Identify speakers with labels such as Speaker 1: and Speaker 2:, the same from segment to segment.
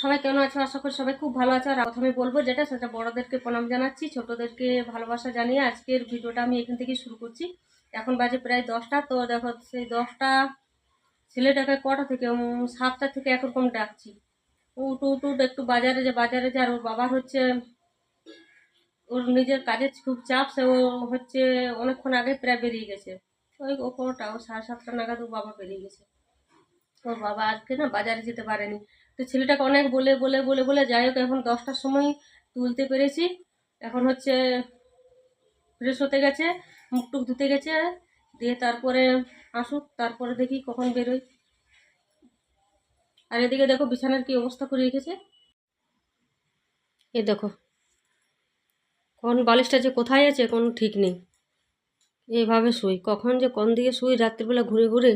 Speaker 1: সবাই কেমন আছো? আশা করি সবাই খুব ভালো আছে। আর প্রথমে বলব যেটা, সেটা বড়দেরকে প্রণাম জানাচ্ছি, ছোটদেরকে ভালোবাসা জানিয়ে আজকের ভিডিওটা আমি এখান থেকে শুরু করছি। এখন বাজে প্রায় দশটা, তো দেখো সেই দশটা, ছেলেটাকে কটা থেকে সাতটা থেকে একরকম ডাকছি। উঠ উঠ একটু বাজারে যে বাজারে যে। আর ওর বাবার হচ্ছে, ওর নিজের কাজের খুব চাপ, সে ও হচ্ছে অনেকক্ষণ আগে প্রায় বেরিয়ে গেছে। ওই ও কোনোটা ও সাড়ে সাতটা নাগাদ ওর বাবা বেরিয়ে গেছে। ওর বাবা আজকে না বাজারে যেতে পারেনি। তো ছেলেটাকে অনেক বলে বলে বলে বলে যাই হোক, এখন দশটার সময় তুলতে পেরেছি। এখন হচ্ছে ফ্রেশ হতে গেছে, মুখ টুক ধুতে গেছে, দিয়ে তারপরে আসুক, তারপরে দেখি কখন বেরোই। আর এদিকে দেখো বিছানার কি অবস্থা করে রেখেছে। এ দেখো, কোন বালিশটা যে কোথায় আছে কোনো ঠিক নেই। এইভাবে শুই, কখন যে কোন দিকে শুই, রাত্রিবেলা ঘুরে ঘুরে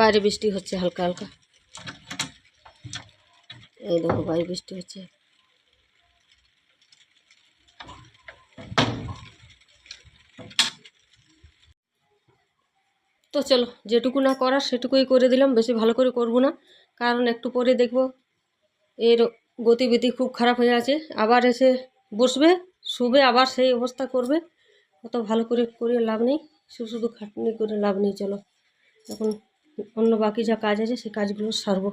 Speaker 1: বাইরে বৃষ্টি হচ্ছে হালকা হালকা। এই দেখো বাইরে বৃষ্টি হচ্ছে। তো চলো, যেটুকু না করার সেটুকুই করে দিলাম, বেশি ভালো করে করব না। কারণ একটু পরে দেখব এর গতিবিধি খুব খারাপ হয়ে আছে। আবার এসে বসবে, শুবে, আবার সেই অবস্থা করবে। অত ভালো করে করে লাভ নেই, শুধু শুধু খাটনি করে লাভ নেই, চলো। এখন অন্য বাকি যা কাজ আছে সেই কাজগুলো সারবো।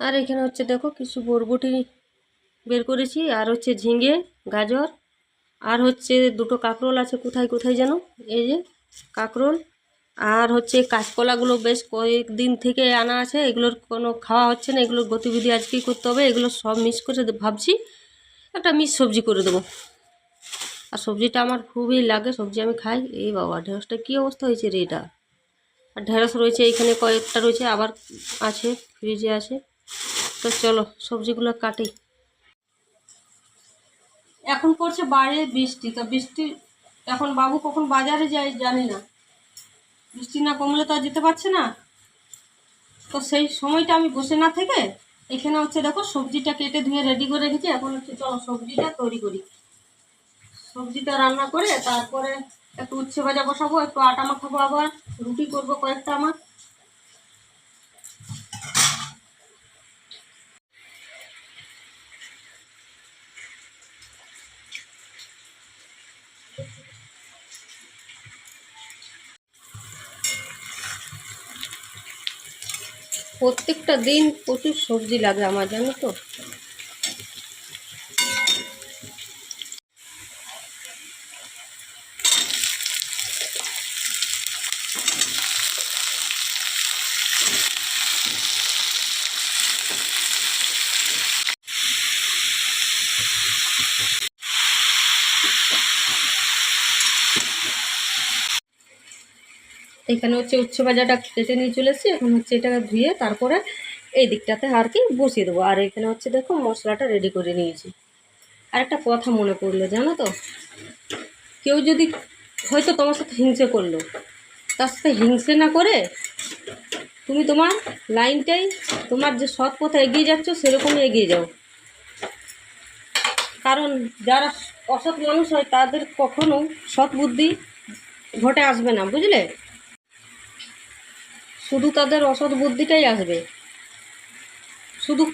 Speaker 1: আর এখানে হচ্ছে দেখো কিছু বরবটি বের করেছি, আর হচ্ছে ঝিঙে, গাজর, আর হচ্ছে দুটো কাঁকরোল আছে, কোথায় কোথায় যেন? এই যে কাঁকরোল, আর হচ্ছে কাঁচকলাগুলো বেশ কয়েকদিন থেকে আনা আছে, এগুলোর কোনো খাওয়া হচ্ছে না, এগুলোর গতিবিধি আজকেই করতে হবে, এগুলো সব মিক্স করে ভাবছি একটা মিক্স সবজি করে দেবো। আর সবজিটা আমার খুবই লাগে, সবজি আমি খাই, এই বাবা, ঢেঁড়সটা কী অবস্থা হয়েছে রে এটা? আর ঢেঁড়স রয়েছে, এখানে কয়েকটা রয়েছে, আবার আছে, ফ্রিজে আছে। তো চলো, সবজিগুলো কাটি। এখন পড়ছে বাইরে বৃষ্টি, তো বৃষ্টি এখন বাবু কখন বাজারে যায় জানি না। বৃষ্টি না কমলে তো আর যেতে পারছে না। তো সেই সময়টা আমি বসে না থেকে এখানে হচ্ছে দেখো সবজিটা কেটে ধুয়ে রেডি করে রেখেছি। এখন হচ্ছে চলো সবজিটা তৈরি করি। সবজিটা রান্না করে তারপরে একটু উচ্ছে ভাজা বসাবো, একটু আটা মাখাবো আবার, রুটি করব কয়েকটা আমার। প্রত্যেকটা দিন প্রচুর সবজি লাগে আমার, জানো তো? এখানে হচ্ছে উচ্ছে ভাজাটা কেটে নিয়ে চলে এসেছি। এখন হচ্ছে এটাকে ধুয়ে তারপরে এই দিকটাতে আর কি বসিয়ে দেবো। আর এখানে হচ্ছে দেখো মশলাটা রেডি করে নিয়েছি। আর একটা কথা মনে পড়ল, জানো তো? কেউ যদি হয়তো তোমার সাথে হিংসে করল, তার সাথে হিংসে না করে তুমি তোমার লাইনটাই, তোমার যে সৎ পথে এগিয়ে যাচ্ছ, সেরকমই এগিয়ে যাও। কারণ যারা অসৎ মানুষ হয়, তাদের কখনো সৎ বুদ্ধি ঘটে আসবে না, বুঝলে? শুধু তাদের অসৎ বুদ্ধিটাই আসবে। শুধু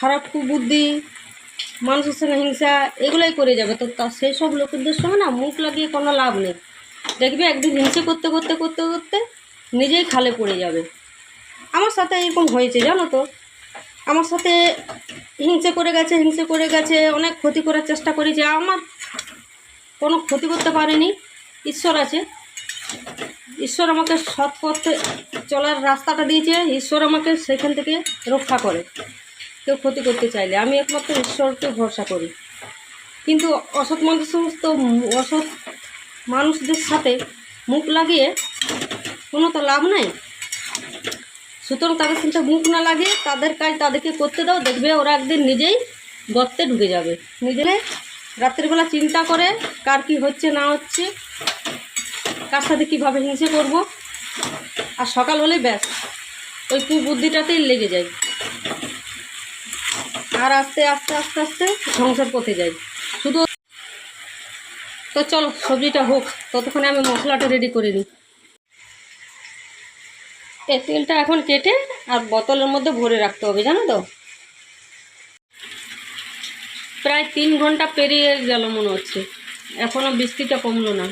Speaker 1: খারাপ কুবুদ্ধি মানুষের সঙ্গে হিংসা এগুলাই করে যাবে। তো তা সেই সব লোকেদের সঙ্গে না মুখ লাগিয়ে কোনো লাভ নেই। দেখবে একদিন হিংসে করতে করতে করতে করতে নিজেই খালে পড়ে যাবে। আমার সাথে এরকম হয়েছে, জানো তো? আমার সাথে হিংসে করে গেছে, হিংসে করে গেছে, অনেক ক্ষতি করার চেষ্টা করেছে। আমার কোনো ক্ষতি করতে পারেনি। ঈশ্বর আছে। ঈশ্বর আমাকে সৎ পথে চলার রাস্তাটা দিয়েছে, ঈশ্বর আমাকে সেখান থেকে রক্ষা করে। কেউ ক্ষতি করতে চাইলে, আমি একমাত্র ঈশ্বরকে ভরসা করি। কিন্তু অসৎ মানুষ সমস্ত অসৎ মানুষদের সাথে মুখ লাগিয়ে কোনো তো লাভ নাই। সুতরাং তাদের সাথে মুখ না লাগে তাদের কাজ তাদেরকে করতে দাও, দেখবে ওরা একদিন নিজেই গর্তে ঢুকে যাবে। নিজেরা রাত্রিবেলা চিন্তা করে কার কি হচ্ছে না হচ্ছে, কার সাথে কীভাবে হিংসে করব। আর সকাল হলে ব্যাস, ওই কু বুদ্ধিটাতেই লেগে যায়। আর আস্তে আস্তে আস্তে আস্তে সংসার পথে যাই শুধু তো চলো, সবজিটা হোক, ততক্ষণে আমি মশলাটা রেডি করে নিই। এই তেলটা এখন কেটে আর বোতলের মধ্যে ভরে রাখতে হবে, জানো তো? প্রায় তিন ঘণ্টা পেরিয়ে গেল মনে হচ্ছে। এখনও বৃষ্টিটা কমলো না।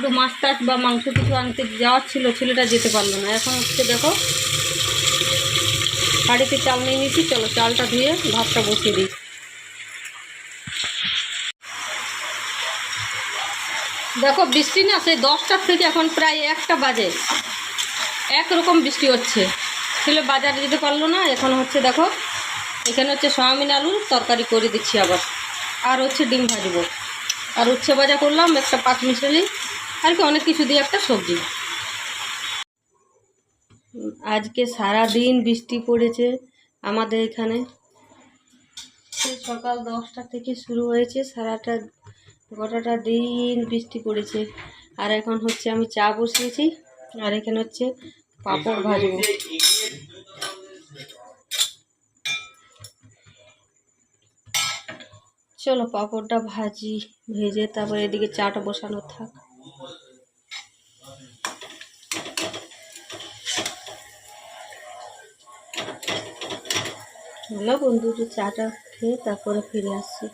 Speaker 1: শুধু মাছ টাছ বা মাংস কিছু আনতে যাওয়ার ছিল, ছেলেটা যেতে পারল না। এখন হচ্ছে দেখো, বাড়িতে চাল নিয়ে নিয়েছি, চলো চালটা ধুয়ে ভাতটা বসিয়ে দিই। দেখো বৃষ্টি না, সেই দশটার থেকে এখন প্রায় একটা বাজে। একরকম বৃষ্টি হচ্ছে। ছেলে বাজারে যেতে পারল না, এখন হচ্ছে দেখো, এখানে হচ্ছে সয়াবিন আলুর তরকারি করে দিচ্ছি আবার। আর হচ্ছে ডিম ভাজবো। আর উচ্ছে ভাজা করলাম, একটা পাঁচ মিশালি আর কি অনেক কিছু দিয়ে একটা সবজি। আজকে সারা দিন বৃষ্টি পড়েছে আমাদের এখানে। সকাল দশটা থেকে শুরু হয়েছে, সারাটা গোটাটা দিন বৃষ্টি পড়েছে। আর এখন হচ্ছে আমি চা বসিয়েছি, আর এখানে হচ্ছে পাঁপড় ভাজবো। চলো পাঁপড়টা ভাজি, ভেজে তারপরে এদিকে চাটা বসানো থাক। হ্যালো বন্ধু চাটা খেয়ে তারপরে ফিরে আসছি।